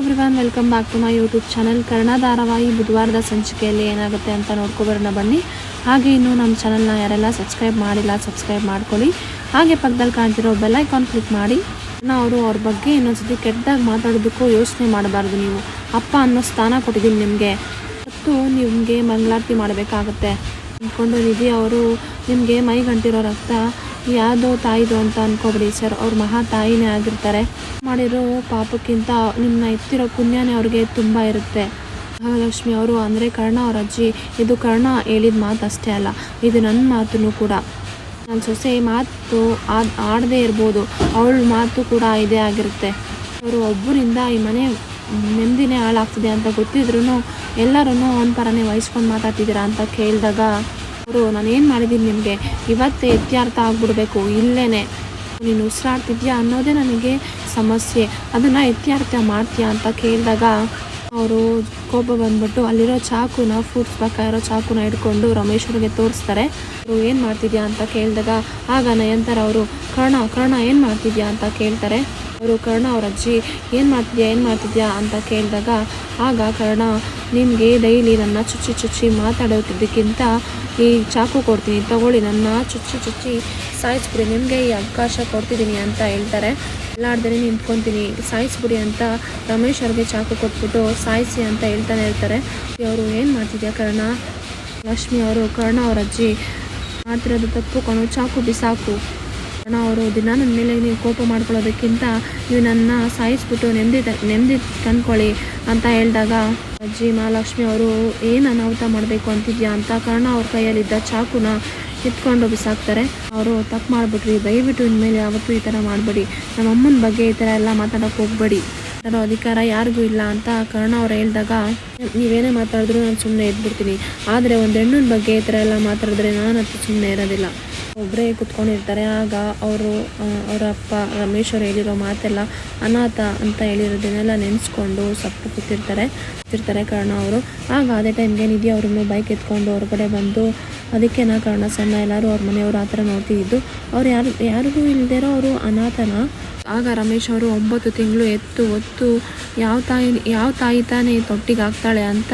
Everyone welcome back to my YouTube channel Karna ಧಾರಾವಾಹಿ ಬುಧವಾರದ ಸಂಚಿಕೆಯಲ್ಲಿ ಏನಾಗುತ್ತೆ ಅಂತ ನೋಡ್ಕೊಬರೋಣ ಬನ್ನಿ. ಹಾಗೆ ಇನ್ನು ನಮ್ಮ ಚಾನಲ್ನ ಯಾರೆಲ್ಲ ಸಬ್ಸ್ಕ್ರೈಬ್ ಮಾಡಿಲ್ಲ ಸಬ್ಸ್ಕ್ರೈಬ್ ಮಾಡ್ಕೊಳ್ಳಿ. ಹಾಗೆ ಪಕ್ಕದಲ್ಲಿ ಕಾಣ್ತಿರೋ ಬೆಲ್ಲೈಕಾನ್ ಕ್ಲಿಕ್ ಮಾಡಿ. ಅವರು ಅವ್ರ ಬಗ್ಗೆ ಇನ್ನೊಂದ್ಸತಿ ಕೆಟ್ಟದಾಗಿ ಮಾತಾಡೋದಕ್ಕೂ ಯೋಚನೆ ಮಾಡಬಾರ್ದು ನೀವು. ಅಪ್ಪ ಅನ್ನೋ ಸ್ಥಾನ ಕೊಟ್ಟಿದ್ದೀನಿ ನಿಮಗೆ. ಮತ್ತು ನಿಮಗೆ ಮಂಗಳಾರತಿ ಮಾಡಬೇಕಾಗತ್ತೆ. ಅಂದ್ಕೊಂಡು ನಿಧಿ ಅವರು ನಿಮಗೆ ಮೈ ಗಂಟಿರೋ ರಕ್ತ ಯಾವುದೋ ತಾಯಿದು ಅಂತ ಅನ್ಕೋಬಿಡಿ ಸರ್. ಅವ್ರ ಮಹಾ ತಾಯಿನೇ ಆಗಿರ್ತಾರೆ. ಮಾಡಿರೋ ಪಾಪಕ್ಕಿಂತ ನಿಮ್ಮನ್ನ ಎತ್ತಿರೋ ಪುಣ್ಯನೇ ಅವ್ರಿಗೆ ತುಂಬ ಇರುತ್ತೆ. ಮಹಾಲಕ್ಷ್ಮಿ ಅವರು ಅಂದರೆ ಕರ್ಣ ಅವ್ರ ಅಜ್ಜಿ. ಇದು ಕರ್ಣ ಹೇಳಿದ ಮಾತು ಅಷ್ಟೇ ಅಲ್ಲ, ಇದು ನನ್ನ ಮಾತು ಕೂಡ. ನನ್ನ ಸೊಸೆ ಮಾತು ಆಡ್ ಆಡದೇ ಇರ್ಬೋದು, ಅವಳ ಮಾತು ಕೂಡ ಇದೇ ಆಗಿರುತ್ತೆ. ಅವರು ಒಬ್ಬರಿಂದ ಈ ಮನೆ ನೆಮ್ಮದಿನೇ ಹಾಳಾಗ್ತಿದೆ ಅಂತ ಗೊತ್ತಿದ್ರು ಎಲ್ಲರೂ ಅವನ ಪರನೇ ವಹಿಸ್ಕೊಂಡು ಮಾತಾಡ್ತಿದ್ದೀರಾ ಅಂತ ಕೇಳಿದಾಗ ಅವರು, ನಾನೇನು ಮಾಡಿದ್ದೀನಿ ನಿಮಗೆ? ಇವತ್ತೇ ಇತ್ಯರ್ಥ ಆಗ್ಬಿಡ್ಬೇಕು ಇಲ್ಲೇ ನೀನು ಉಸಿರಾಡ್ತಿದ್ಯಾ ಅನ್ನೋದೇ ನನಗೆ ಸಮಸ್ಯೆ. ಅದನ್ನು ಇತ್ಯರ್ಥ ಮಾಡ್ತೀಯಾ? ಅಂತ ಕೇಳಿದಾಗ ಅವರು ಕೋಪ ಬಂದ್ಬಿಟ್ಟು, ಅಲ್ಲಿರೋ ಚಾಕುನ ಫ್ರೂಟ್ಸ್ ಬೇಕಾಗಿರೋ ಚಾಕುನ ಹಿಡ್ಕೊಂಡು ರಮೇಶ್ವರಿಗೆ ತೋರಿಸ್ತಾರೆ. ಅವರು ಏನು ಮಾಡ್ತಿದ್ಯಾ? ಅಂತ ಕೇಳಿದಾಗ, ಆಗ ನಯಂತರ ಅವರು, ಕರ್ಣ ಕರ್ಣ ಏನು ಮಾಡ್ತಿದ್ಯಾ? ಅಂತ ಕೇಳ್ತಾರೆ. ಅವರು, ಕರ್ಣ, ಅವ್ರ ಅಜ್ಜಿ, ಏನು ಮಾಡ್ತಿದ್ಯಾ ಏನು ಮಾಡ್ತಿದ್ಯಾ? ಅಂತ ಕೇಳಿದಾಗ, ಆಗ ಕರ್ಣ, ನಿಮಗೆ ಡೈಲಿ ನನ್ನ ಚುಚ್ಚಿ ಚುಚ್ಚಿ ಮಾತಾಡೋದಕ್ಕಿಂತ ಈ ಚಾಕು ಕೊಡ್ತೀನಿ. ತಗೊಳ್ಳಿ, ನನ್ನ ಚುಚ್ಚಿ ಚುಚ್ಚಿ ಸಾಯಿಸ್ಬಿಡಿ. ನಿಮಗೆ ಈ ಅವಕಾಶ ಕೊಡ್ತಿದ್ದೀನಿ ಅಂತ ಹೇಳ್ತಾರೆ. ಎಲ್ಲಾಡ್ದೇ ನಿಂತ್ಕೊತೀನಿ. ಸಾಯಿಸ್ಬಿಡಿ ಅಂತ ರಮೇಶ್ ಅವ್ರಿಗೆ ಚಾಕು ಕೊಟ್ಬಿಟ್ಟು ಸಾಯಿಸಿ ಅಂತ ಹೇಳ್ತಾನೆ ಇರ್ತಾರೆ. ಅವರು, ಏನು ಮಾಡ್ತಿದ್ಯಾ ಕರ್ಣ? ಲಕ್ಷ್ಮಿ ಅವರು, ಕರ್ಣ ಅವ್ರ ಅಜ್ಜಿ, ಮಾಡ್ತಿರೋದು ತಪ್ಪು ಕಣೋ, ಚಾಕು ಬಿಸಾಕು. ಅವರು ದಿನ ನನ್ನ ಮೇಲೆ ನೀವು ಕೋಪ ಮಾಡ್ಕೊಳ್ಳೋದಕ್ಕಿಂತ ನೀವು ನನ್ನ ಸಾಯಿಸ್ಬಿಟ್ಟು ನೆಮ್ಮದಿ ತ, ನೆಮ್ಮದಿ ತಂದ್ಕೊಳ್ಳಿ ಅಂತ ಹೇಳಿದಾಗ, ಅಜ್ಜಿ ಮಹಾಲಕ್ಷ್ಮಿ ಅವರು ಏನು ಅನಾಹುತ ಮಾಡಬೇಕು ಅಂತಿದ್ಯಾ ಅಂತ ಕಾರಣ ಅವ್ರ ಕೈಯಲ್ಲಿದ್ದ ಚಾಕುನ ಕಿತ್ಕೊಂಡು ಬಿಸಾಕ್ತಾರೆ. ಅವರು ತಪ್ಪು ಮಾಡಿಬಿಟ್ರಿ, ದಯವಿಟ್ಟು ಇನ್ಮೇಲೆ ಯಾವತ್ತೂ ಈ ಥರ ಮಾಡಬೇಡಿ. ನಮ್ಮ ಅಮ್ಮನ ಬಗ್ಗೆ ಈ ಥರ ಎಲ್ಲ ಮಾತಾಡೋಕೆ ಹೋಗಬೇಡಿ. ಥರ ಅಧಿಕಾರ ಯಾರಿಗೂ ಇಲ್ಲ ಅಂತ ಕರ್ಣ ಅವ್ರು ಹೇಳಿದಾಗ, ನೀವೇನೇ ಮಾತಾಡಿದ್ರು ನಾನು ಸುಮ್ಮನೆ ಇದ್ಬಿಡ್ತೀನಿ. ಆದರೆ ಒಂದು ಹೆಣ್ಣಿನ ಬಗ್ಗೆ ಈ ಥರ ಎಲ್ಲ ಮಾತಾಡಿದ್ರೆ ನಾನು ಸುಮ್ಮನೆ ಇರೋದಿಲ್ಲ. ಒಬ್ಬರೇ ಕುತ್ಕೊಂಡಿರ್ತಾರೆ, ಆಗ ಅವರು ಅವರ ಅಪ್ಪ ರಮೇಶ್ ಅವ್ರು ಹೇಳಿರೋ ಮಾತೆಲ್ಲ ಅನಾಥ ಅಂತ ಹೇಳಿರೋದನ್ನೆಲ್ಲ ನೆನೆಸ್ಕೊಂಡು ಸಪ್ಪು ಕೂತಿರ್ತಾರೆ ಕೂತಿರ್ತಾರೆ ಕಾರಣ ಅವರು. ಆಗ ಅದೇ ಟೈಮ್ಗೆ ನಿಧಿ ಅವ್ರನ್ನು ಬೈಕ್ ಎತ್ಕೊಂಡು ಹೊರಗಡೆ ಬಂದು ಅದಕ್ಕೆ ನಾ ಕರ್ಣ ಸಣ್ಣ ಎಲ್ಲರೂ ಅವ್ರ ಮನೆಯವರು ಆ ಥರ ನೋಡ್ತಿದ್ದು ಅವ್ರು ಯಾರು, ಯಾರಿಗೂ ಇಲ್ದಿರೋ ಅವರು ಅನಾಥನ. ಆಗ ರಮೇಶ್ ಅವರು ಒಂಬತ್ತು ತಿಂಗಳು ಎತ್ತು ಒತ್ತು ಯಾವ ತಾಯಿ ಯಾವ ತಾಯಿ ತಾನೇ ತೊಟ್ಟಿಗೆ ಹಾಕ್ತಾಳೆ ಅಂತ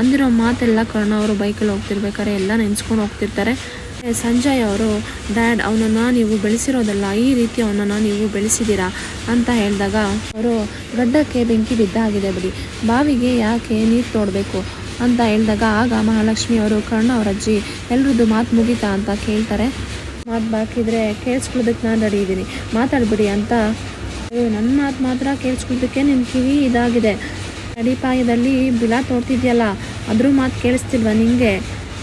ಅಂದಿರೋ ಮಾತೆಲ್ಲ ಕಾರಣ ಅವರು ಬೈಕಲ್ಲಿ ಹೋಗ್ತಿರ್ಬೇಕಾದ್ರೆ ಎಲ್ಲ ನೆನೆಸ್ಕೊಂಡು ಹೋಗ್ತಿರ್ತಾರೆ. ಸಂಜಯ್ ಅವರು, ಡ್ಯಾಡ್ ಅವನನ್ನು ನೀವು ಬೆಳೆಸಿರೋದಲ್ಲ, ಈ ರೀತಿ ಅವನನ್ನು ನೀವು ಬೆಳೆಸಿದ್ದೀರಾ? ಅಂತ ಹೇಳಿದಾಗ ಅವರು, ಗಡ್ಡಕ್ಕೆ ಬೆಂಕಿ ಬಿದ್ದಾಗಿದೆ ಬಿಡಿ, ಬಾವಿಗೆ ಯಾಕೆ ನೀರು ತೋಡಬೇಕು? ಅಂತ ಹೇಳಿದಾಗ, ಆಗ ಮಹಾಲಕ್ಷ್ಮಿ ಅವರು, ಕರ್ಣ ಅವರ ಅಜ್ಜಿ, ಎಲ್ರದ್ದು ಮಾತು ಮುಗೀತಾ? ಅಂತ ಕೇಳ್ತಾರೆ. ಮಾತು ಬಾಕಿದ್ರೆ ಕೇಳಿಸ್ಕೊಳ್ಳೋದಕ್ಕೆ ನಾನು ರೆಡಿ ಇದ್ದೀನಿ. ಮಾತಾಡ್ಬಿಡಿ ಅಂತ ನನ್ನ ಮಾತು ಮಾತ್ರ ಕೇಳಿಸ್ಕೊಳ್ಳೋದಕ್ಕೆ ನಿನ್ನ ಕಿವಿ ಇದಾಗಿದೆ. ಅಡಿಪಾಯದಲ್ಲಿ ಬಿಲ ತೋಡ್ತಿದ್ಯಲ್ಲ ಅದ್ರ ಮಾತು ಕೇಳಿಸ್ತಿಲ್ವಾ ನಿಂಗೆ?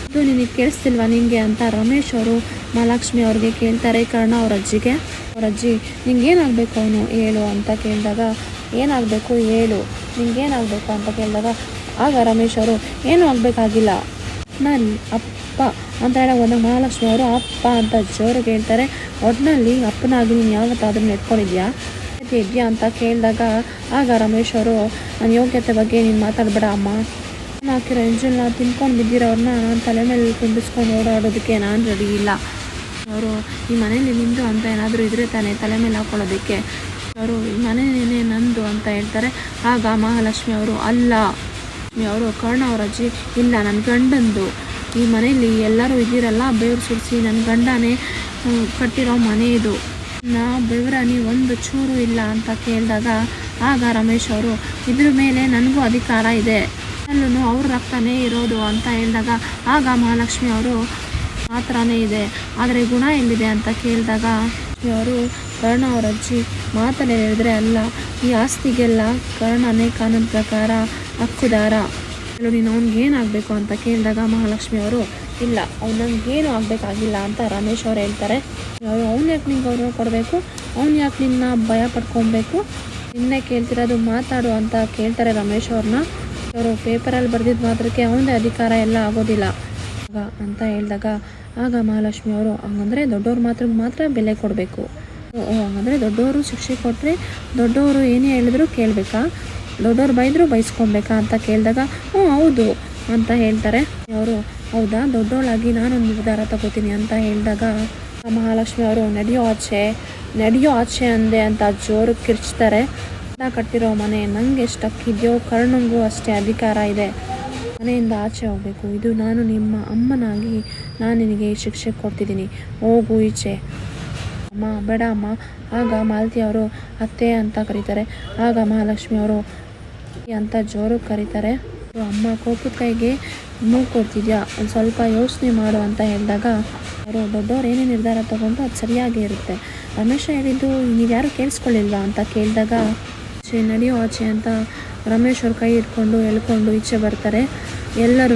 ಇದು ನಿನಗೆ ಕೇಳಿಸ್ತಿಲ್ವಾ ನಿಂಗೆ ಅಂತ ರಮೇಶ್ ಅವರು ಮಹಾಲಕ್ಷ್ಮಿ ಅವ್ರಿಗೆ ಕೇಳ್ತಾರೆ ಕಾರಣ ಅವ್ರ ಅಜ್ಜಿಗೆ. ಅವ್ರ ಅಜ್ಜಿ ನಿಂಗೇನಾಗಬೇಕು ಅವನು? ಹೇಳು, ಅಂತ ಕೇಳಿದಾಗ, ಏನಾಗಬೇಕು? ಹೇಳು. ನಿಂಗೇನಾಗಬೇಕು ಅಂತ ಕೇಳಿದಾಗ, ಆಗ ರಮೇಶ್ ಅವರು, ಏನೂ ಆಗಬೇಕಾಗಿಲ್ಲ. ನಾನು ಅಪ್ಪ ಅಂತ ಹೇಳೋ ಮಹಾಲಕ್ಷ್ಮಿ ಅವರು, ಅಪ್ಪ ಅಂತ ಜೋರು ಹೇಳ್ತಾರೆ ಒಟ್ಟಿನಲ್ಲಿ ಅಪ್ಪನಾಗಿ ನೀನು ಯಾವತ್ತಾದ್ರೂ ನೆಟ್ಕೊಂಡಿದ್ಯಾ ಇದೆಯಾ? ಅಂತ ಕೇಳಿದಾಗ, ಆಗ ರಮೇಶ್ ಅವರು, ನನ್ನ ಯೋಗ್ಯತೆ ಬಗ್ಗೆ ನೀನು ಮಾತಾಡಬೇಡ ಅಮ್ಮ. ನಾನು ರಂಜನ್ನ ತಿನ್ಕೊಂಡು ಬಿದ್ದಿರೋರನ್ನ ನಾನು ತಲೆ ಮೇಲೆ ತುಂಬಿಸ್ಕೊಂಡು ಓಡಾಡೋದಕ್ಕೆ ನಾನು ರೆಡಿ ಇಲ್ಲ. ಅವರು ಈ ಮನೇಲಿ ನಿಂದು ಅಂತ ಏನಾದರೂ ಇದ್ರೆ ತಾನೇ ತಲೆ ಮೇಲೆ ಹಾಕೊಳ್ಳೋದಕ್ಕೆ. ಅವರು ಈ ಮನೇನೇ ನಂದು ಅಂತ ಹೇಳ್ತಾರೆ. ಆಗ ಮಹಾಲಕ್ಷ್ಮಿ ಅವರು, ಅಲ್ಲ ಅವರು, ಕರ್ಣ ಅವರ ಅಜ್ಜಿ, ಇಲ್ಲ ನನ್ನ ಗಂಡಂದು. ಈ ಮನೆಯಲ್ಲಿ ಎಲ್ಲರೂ ಇದ್ದೀರಲ್ಲ, ಬೆವರು ಸುರಿಸಿ ನನ್ನ ಗಂಡನೇ ಕಟ್ಟಿರೋ ಮನೆ ಇದು. ನಾ ಬೆವರಾನಿ ಒಂದು ಚೂರು ಇಲ್ಲ ಅಂತ ಕೇಳಿದಾಗ, ಆಗ ರಮೇಶ್ ಅವರು, ಇದ್ರ ಮೇಲೆ ನನಗೂ ಅಧಿಕಾರ ಇದೆ. ಅಲ್ಲೂ ಅವ್ರ ರಕ್ತನೇ ಇರೋದು ಅಂತ ಹೇಳಿದಾಗ ಆಗ ಮಹಾಲಕ್ಷ್ಮಿ ಅವರು ಮಾತ್ರನೇ ಇದೆ. ಆದರೆ ಗುಣ ಎಲ್ಲಿದೆ ಅಂತ ಕೇಳಿದಾಗ ಅವರು ಕರ್ಣ ಅವರ ಅಜ್ಜಿ ಮಾತನೇ ಹೇಳಿದ್ರೆ ಅಲ್ಲ, ಈ ಆಸ್ತಿಗೆಲ್ಲ ಕರ್ಣನೇ ಕಾನೂನು ಪ್ರಕಾರ ಹಕ್ಕುದಾರ. ಹೇಳು ನೀನು ಅವ್ನಿಗೇನಾಗಬೇಕು ಅಂತ ಕೇಳಿದಾಗ ಮಹಾಲಕ್ಷ್ಮಿ ಅವರು, ಇಲ್ಲ, ಅವ್ನು ನನಗೇನು ಆಗಬೇಕಾಗಿಲ್ಲ ಅಂತ ರಮೇಶ್ ಅವ್ರು ಹೇಳ್ತಾರೆ. ಅವರು ಅವ್ನು ಯಾಕೆ ನಿಂಗೆ ಗೌರವ ಕೊಡಬೇಕು? ಅವ್ನು ಯಾಕೆ ನಿನ್ನ ಭಯ ಪಡ್ಕೊಬೇಕು? ನಿನ್ನೆ ಕೇಳ್ತಿರೋದು ಮಾತಾಡು ಅಂತ ಕೇಳ್ತಾರೆ ರಮೇಶ್ ಅವ್ರನ್ನ ಅವರು ಪೇಪರಲ್ಲಿ ಬರೆದಿದ್ದು ಮಾತ್ರಕ್ಕೆ ಅವನದೇ ಅಧಿಕಾರ ಎಲ್ಲ ಆಗೋದಿಲ್ಲ. ಆಗ ಅಂತ ಹೇಳಿದಾಗ, ಆಗ ಮಹಾಲಕ್ಷ್ಮಿ ಅವರು, ಹಂಗಂದರೆ ದೊಡ್ಡವ್ರ ಮಾತ್ರ ಮಾತ್ರ ಬೆಲೆ ಕೊಡಬೇಕು. ಓ, ಹಂಗಂದರೆ ದೊಡ್ಡವರು ಶಿಕ್ಷೆ ಕೊಟ್ಟರೆ ದೊಡ್ಡವರು ಏನೇ ಹೇಳಿದ್ರು ಕೇಳಬೇಕಾ? ದೊಡ್ಡವ್ರು ಬೈದ್ರು ಬೈಸ್ಕೊಬೇಕಾ ಅಂತ ಕೇಳಿದಾಗ, ಹ್ಞೂ, ಹೌದು ಅಂತ ಹೇಳ್ತಾರೆ. ಅವರು, ಹೌದಾ ದೊಡ್ಡವಳಾಗಿ ನಾನೊಂದು ನಿರ್ಧಾರ ತಗೋತೀನಿ ಅಂತ ಹೇಳಿದಾಗ, ಮಹಾಲಕ್ಷ್ಮಿ ಅವರು, ನಡೆಯೋ ಆಚೆ ನಡೆಯೋ ಆಚೆ ಅಂದೆ ಅಂತ ಜೋರು ಕಿರ್ಚ್ತಾರೆ. ಕಟ್ಟಿರೋ ಮನೆ, ನಂಗೆ ಎಷ್ಟಕ್ಕಿದೆಯೋ ಕರ್ಣಂಗೂ ಅಷ್ಟೇ ಅಧಿಕಾರ ಇದೆ. ಮನೆಯಿಂದ ಆಚೆ ಹೋಗಬೇಕು. ಇದು ನಾನು ನಿಮ್ಮ ಅಮ್ಮನಾಗಿ ನಾನು ನಿನಗೆ ಶಿಕ್ಷೆ ಕೊಡ್ತಿದ್ದೀನಿ. ಹೋಗು ಈಚೆ. ಅಮ್ಮ, ಬೇಡ ಅಮ್ಮ. ಆಗ ಮಾಲತಿ ಅವರು ಅತ್ತೆ ಅಂತ ಕರೀತಾರೆ. ಆಗ ಮಹಾಲಕ್ಷ್ಮಿ ಅವರು ಅಂತ ಜೋರು ಕರೀತಾರೆ. ಅಮ್ಮ ಕೋಪದ ಕೈಗೆ ಮೂಗು ಕೊಡ್ತಿದ್ಯಾ? ಒಂದು ಸ್ವಲ್ಪ ಯೋಚನೆ ಮಾಡು ಅಂತ ಹೇಳಿದಾಗ ಅವರು, ದೊಡ್ಡವ್ರು ಏನೇ ನಿರ್ಧಾರ ತಗೊಂಡು ಅದು ಸರಿಯಾಗಿ ಇರುತ್ತೆ. ರಮೇಶ ಹೇಳಿದ್ದು ನೀವು ಯಾರು ಕೇಳಿಸ್ಕೊಳ್ಳಿಲ್ವಾ? ಅಂತ ಕೇಳಿದಾಗ ಆಚೆ ನಡೆಯೋ ಆಚೆ ಅಂತ ರಮೇಶ್ ಅವ್ರ ಕೈ ಹಿಡ್ಕೊಂಡು ಎಳ್ಕೊಂಡು ಈಚೆ ಬರ್ತಾರೆ. ಎಲ್ಲರೂ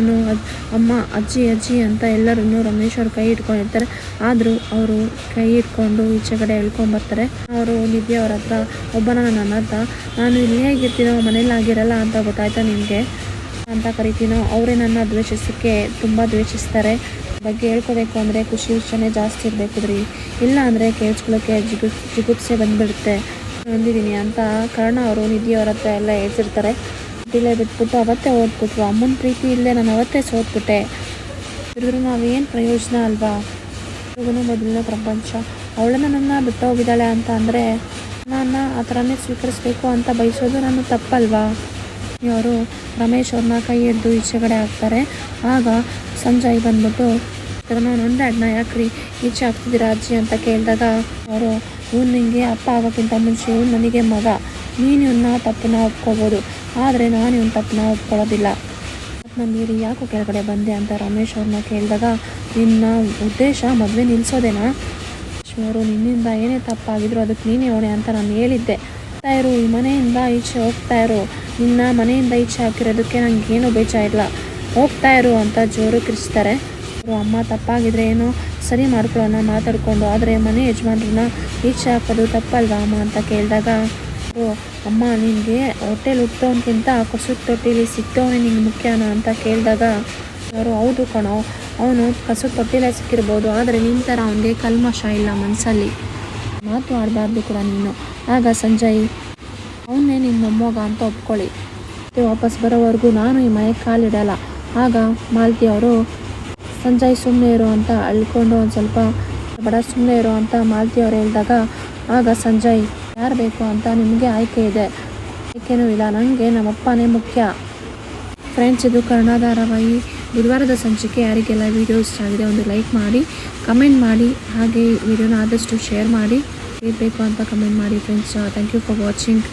ಅಮ್ಮ, ಅಜ್ಜಿ ಅಜ್ಜಿ ಅಂತ ಎಲ್ಲರೂ ರಮೇಶ್ ಅವ್ರ ಕೈ ಹಿಡ್ಕೊಂಡಿರ್ತಾರೆ ಆದರೂ ಅವರು ಕೈ ಹಿಡ್ಕೊಂಡು ಈಚೆ ಕಡೆ ಎಳ್ಕೊಂಬರ್ತಾರೆ ಅವರು ನಿವ್ಯ ಅವ್ರ ಹತ್ರ, ಒಬ್ಬನ ನನ್ನ ಹತ್ರ? ನಾನು ಇಲ್ಲೇ ಹೇಗಿರ್ತೀನೋ ಮನೇಲಿ ಆಗಿರಲ್ಲ ಅಂತ ಗೊತ್ತಾಯ್ತಾ ನಿಮಗೆ? ಅಂತ ಕರಿತೀನೋ, ಅವರೇ ನನ್ನ ದ್ವೇಷಿಸೋಕ್ಕೆ ತುಂಬ ದ್ವೇಷಿಸ್ತಾರೆ. ಬಗ್ಗೆ ಹೇಳ್ಕೋಬೇಕು ಅಂದರೆ ಖುಷಿ ವಿಷಯನೇ ಜಾಸ್ತಿ ಇರಬೇಕು ರೀ ಇಲ್ಲ ಅಂದರೆ ಕೇಳಿಸ್ಕೊಳ್ಳೋಕ್ಕೆ ಜಿಗು, ಜಿಗುಪ್ಸೆ ಬಂದುಬಿಡುತ್ತೆ. ಹೊಂದಿದ್ದೀನಿ ಅಂತ ಕರ್ಣ ಅವರು ನಿಧಿಯವ್ರ ಹತ್ರ ಎಲ್ಲ ಹೇಳ್ತಿರ್ತಾರೆ. ಇಲ್ಲೇ ಬಿಟ್ಬಿಟ್ಟು ಅವತ್ತೇ ಓದ್ಬಿಟ್ರು. ಅಮ್ಮನ ಪ್ರೀತಿ ಇಲ್ಲದೆ ನಾನು ಅವತ್ತೇ ಸೋತ್ಬಿಟ್ಟೆ. ಇದ್ರೂ ನಾವೇನು ಪ್ರಯೋಜನ ಅಲ್ವಾ? ಇವ್ರಿಗೂ ಮೊದಲನೇ ಪ್ರಪಂಚ. ಅವಳನ್ನು ನನ್ನ ಬಿಟ್ಟು ಹೋಗಿದ್ದಾಳೆ ಅಂತ ಅಂದರೆ ನನ್ನ ಆ ಥರನೇ ಸ್ವೀಕರಿಸ್ಬೇಕು ಅಂತ ಬಯಸೋದು ನಾನು ತಪ್ಪಲ್ವಾ? ಇವರು ರಮೇಶ್ ಅವ್ರನ್ನ ಕೈ ಹಿಡಿದು ಈಚೆ ಕಡೆ ಹಾಕ್ತಾರೆ. ಆಗ ಸಂಜಯ್ ಬಂದ್ಬಿಟ್ಟು ನಾನು ಒಂದೇ ಅಡ್ನ ಯಾಕ್ರಿ ಈಚೆ ಹಾಕ್ತಿದ್ದೀರಾ ಅಜ್ಜಿ ಅಂತ ಕೇಳಿದಾಗ, ಅವರು ಇವ್ನು ನಿನಗೆ ಅಪ್ಪ ಆಗೋಕ್ಕಿಂತ ಮುಂಚೆ ಇವ್ನು ನನಗೆ ಮಗ. ನೀನು ಇವನ್ನ ತಪ್ಪನ್ನ ಒಪ್ಕೋಬೋದು. ಆದರೆ ನಾನು ಇವನ್ನ ತಪ್ಪನ್ನ ಒಪ್ಕೊಳ್ಳೋದಿಲ್ಲ. ನಾನು ನೀರು ಯಾಕೋ ಕೆಳಗಡೆ ಬಂದೆ ಅಂತ ರಮೇಶ್ ಅವ್ರನ್ನ ಕೇಳಿದಾಗ, ನಿನ್ನ ಉದ್ದೇಶ ಮದುವೆ ನಿಲ್ಲಿಸೋದೇನಾ ಅವರು, ನಿನ್ನಿಂದ ಏನೇ ತಪ್ಪಾಗಿದ್ರು ಅದಕ್ಕೆ ನೀನೇ ಹೊಣೆ ಅಂತ ನಾನು ಹೇಳಿದ್ದೆ. ಇರು, ಈ ಮನೆಯಿಂದ ಈಚೆ ಹೋಗ್ತಾ ಇರು. ನಿನ್ನ ಮನೆಯಿಂದ ಈಚೆ ಹಾಕಿರೋದಕ್ಕೆ ನನಗೇನು ಬೇಜಾರಿಲ್ಲ. ಹೋಗ್ತಾ ಇರು ಅಂತ ಜೋರು ಕಿರಿಸ್ತಾರೆ ಅವರು, ಅಮ್ಮ ತಪ್ಪಾಗಿದ್ರೆ ಏನೋ? ಸರಿ ಮಾಡ್ಕೊಳ್ಳೋಣ, ಮಾತಾಡಿಕೊಂಡು, ಆದರೆ ಮನೆ ಯಜಮಾನ್ರನ್ನ ಈಚೆ ಹಾಕೋದು ತಪ್ಪಲ್ವಾ ಅಮ್ಮ ಅಂತ ಕೇಳಿದಾಗ ಅಮ್ಮ, ನಿನಗೆ ಹೋಟೆಲ್ ಹುಟ್ಟೋನ್ಕಿಂತ ಕಸದ ತೊಟ್ಟಿಲಿ ಸಿಕ್ತವನೇ ನಿಂಗೆ ಮುಖ್ಯನ ಅಂತ ಕೇಳಿದಾಗ ಅವರು ಹೌದು ಕಣೋ, ಅವನು ಕಸು ತೊಟ್ಟಿಲೆ ಸಿಕ್ಕಿರ್ಬೋದು, ಆದರೆ ನಿನ್ನ ಥರ ಅವನಿಗೆ ಕಲ್ಮಶ ಇಲ್ಲ ಮನಸ್ಸಲ್ಲಿ ಮಾತು ಆಡಬಾರ್ದು ಕೂಡ ನೀನು. ಆಗ ಸಂಜಯ್ ಅವನೇ ನಿಮ್ಮ ಮೊಮ್ಮಗ ಅಂತ ಒಪ್ಕೊಳ್ಳಿ. ಮತ್ತೆ ವಾಪಸ್ ಬರೋವರೆಗೂ ನಾನು ಈ ಮನೆಗೆ ಕಾಲಿಡಲ್ಲ. ಆಗ ಮಾಲತಿ ಅವರು ಸಂಜಯ್ ಸುಮ್ಮನೆ ಇರು ಅಂತ ಅಳ್ಕೊಂಡು ಒಂದು ಸ್ವಲ್ಪ ಬಡ ಸುಮ್ಮನೆ ಇರು ಅಂತ ಮಾಲತಿ ಅವ್ರು ಹೇಳಿದಾಗ, ಆಗ ಸಂಜಯ್, ಯಾರು ಬೇಕು ಅಂತ ನಿಮಗೆ ಆಯ್ಕೆ ಇದೆ. ಆಯ್ಕೆನೂ ಇಲ್ಲ ನನಗೆ ನಮ್ಮಪ್ಪನೇ ಮುಖ್ಯ. ಫ್ರೆಂಡ್ಸ್, ಇದು ಕನ್ನಡ ಧಾರಾವಾಹಿ ಬುಧವಾರದ ಸಂಚಿಕೆ ಯಾರಿಗೆಲ್ಲ ವಿಡಿಯೋ ಇಷ್ಟ ಆಗಿದೆ ಒಂದು ಲೈಕ್ ಮಾಡಿ ಕಮೆಂಟ್ ಮಾಡಿ, ಹಾಗೆ ವಿಡಿಯೋನ ಆದಷ್ಟು ಶೇರ್ ಮಾಡಿ. ಇರಬೇಕು ಅಂತ ಕಮೆಂಟ್ ಮಾಡಿ friends thank you for watching